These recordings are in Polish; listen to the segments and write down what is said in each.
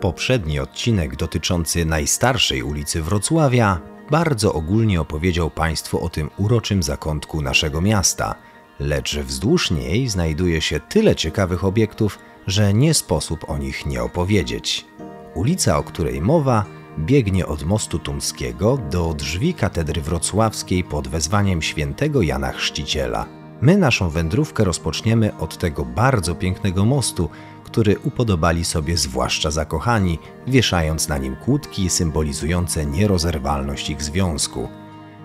Poprzedni odcinek dotyczący najstarszej ulicy Wrocławia bardzo ogólnie opowiedział Państwu o tym uroczym zakątku naszego miasta, lecz wzdłuż niej znajduje się tyle ciekawych obiektów, że nie sposób o nich nie opowiedzieć. Ulica, o której mowa, biegnie od mostu Tumskiego do drzwi katedry wrocławskiej pod wezwaniem świętego Jana Chrzciciela. My naszą wędrówkę rozpoczniemy od tego bardzo pięknego mostu, który upodobali sobie zwłaszcza zakochani, wieszając na nim kłódki symbolizujące nierozerwalność ich związku.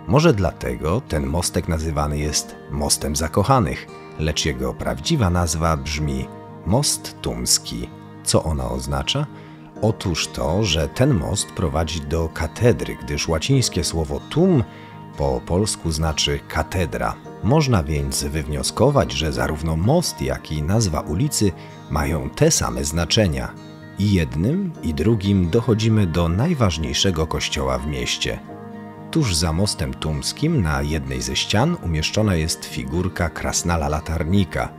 Może dlatego ten mostek nazywany jest Mostem Zakochanych, lecz jego prawdziwa nazwa brzmi Most Tumski. Co ona oznacza? Otóż to, że ten most prowadzi do katedry, gdyż łacińskie słowo tum po polsku znaczy katedra. Można więc wywnioskować, że zarówno most, jak i nazwa ulicy mają te same znaczenia. I jednym, i drugim dochodzimy do najważniejszego kościoła w mieście. Tuż za mostem tumskim na jednej ze ścian umieszczona jest figurka krasnala latarnika.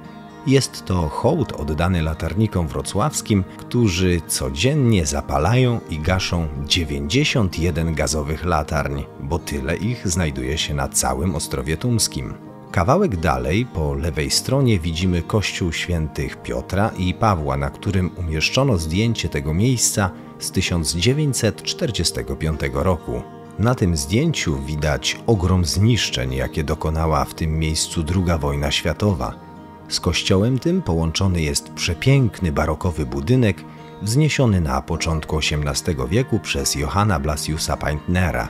Jest to hołd oddany latarnikom wrocławskim, którzy codziennie zapalają i gaszą 91 gazowych latarń, bo tyle ich znajduje się na całym Ostrowie Tumskim. Kawałek dalej, po lewej stronie, widzimy kościół świętych Piotra i Pawła, na którym umieszczono zdjęcie tego miejsca z 1945 roku. Na tym zdjęciu widać ogrom zniszczeń, jakie dokonała w tym miejscu II wojna światowa. Z kościołem tym połączony jest przepiękny barokowy budynek wzniesiony na początku XVIII wieku przez Johanna Blasiusa Paintnera.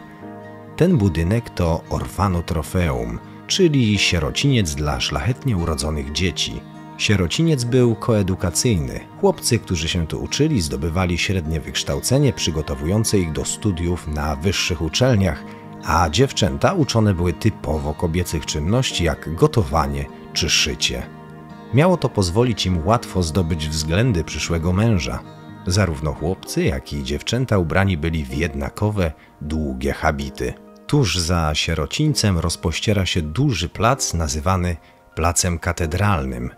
Ten budynek to Orfanotrofeum, czyli sierociniec dla szlachetnie urodzonych dzieci. Sierociniec był koedukacyjny. Chłopcy, którzy się tu uczyli, zdobywali średnie wykształcenie przygotowujące ich do studiów na wyższych uczelniach, a dziewczęta uczone były typowo kobiecych czynności jak gotowanie czy szycie. Miało to pozwolić im łatwo zdobyć względy przyszłego męża. Zarówno chłopcy, jak i dziewczęta ubrani byli w jednakowe, długie habity. Tuż za sierocińcem rozpościera się duży plac nazywany Placem Katedralnym.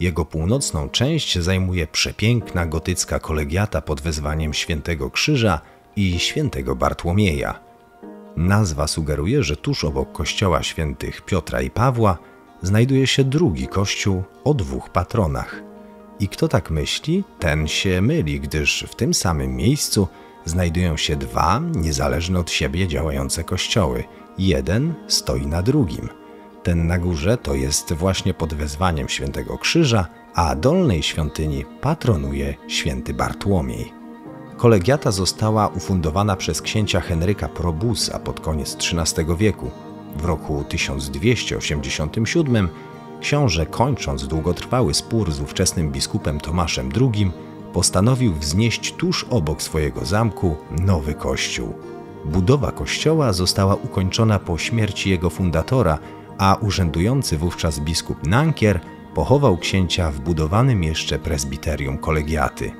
Jego północną część zajmuje przepiękna gotycka kolegiata pod wezwaniem Świętego Krzyża i Świętego Bartłomieja. Nazwa sugeruje, że tuż obok kościoła świętych Piotra i Pawła znajduje się drugi kościół o dwóch patronach. I kto tak myśli, ten się myli, gdyż w tym samym miejscu znajdują się dwa niezależne od siebie działające kościoły. Jeden stoi na drugim. Ten na górze to jest właśnie pod wezwaniem Świętego Krzyża, a dolnej świątyni patronuje święty Bartłomiej. Kolegiata została ufundowana przez księcia Henryka Probusa pod koniec XIII wieku. W roku 1287 książę, kończąc długotrwały spór z ówczesnym biskupem Tomaszem II, postanowił wznieść tuż obok swojego zamku nowy kościół. Budowa kościoła została ukończona po śmierci jego fundatora, a urzędujący wówczas biskup Nankier pochował księcia w budowanym jeszcze prezbiterium kolegiaty.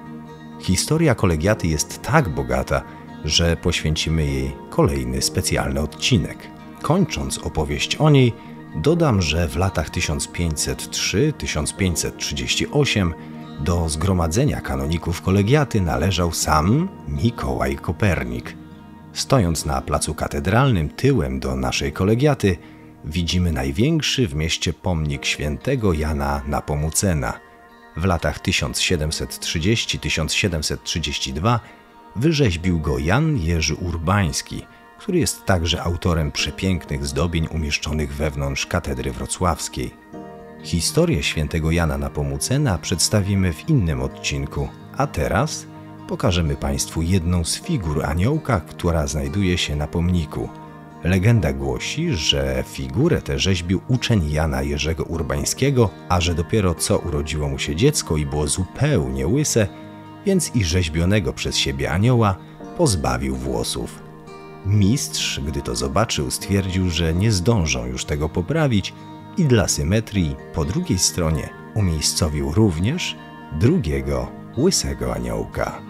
Historia kolegiaty jest tak bogata, że poświęcimy jej kolejny specjalny odcinek. Kończąc opowieść o niej, dodam, że w latach 1503-1538 do zgromadzenia kanoników kolegiaty należał sam Mikołaj Kopernik. Stojąc na placu katedralnym tyłem do naszej kolegiaty, widzimy największy w mieście pomnik świętego Jana Napomucena. W latach 1730-1732 wyrzeźbił go Jan Jerzy Urbański, który jest także autorem przepięknych zdobień umieszczonych wewnątrz katedry wrocławskiej. Historię świętego Jana Napomucena przedstawimy w innym odcinku, a teraz pokażemy Państwu jedną z figur aniołka, która znajduje się na pomniku. Legenda głosi, że figurę tę rzeźbił uczeń Jana Jerzego Urbańskiego, a że dopiero co urodziło mu się dziecko i było zupełnie łyse, więc i rzeźbionego przez siebie anioła pozbawił włosów. Mistrz, gdy to zobaczył, stwierdził, że nie zdążą już tego poprawić i dla symetrii po drugiej stronie umiejscowił również drugiego łysego aniołka.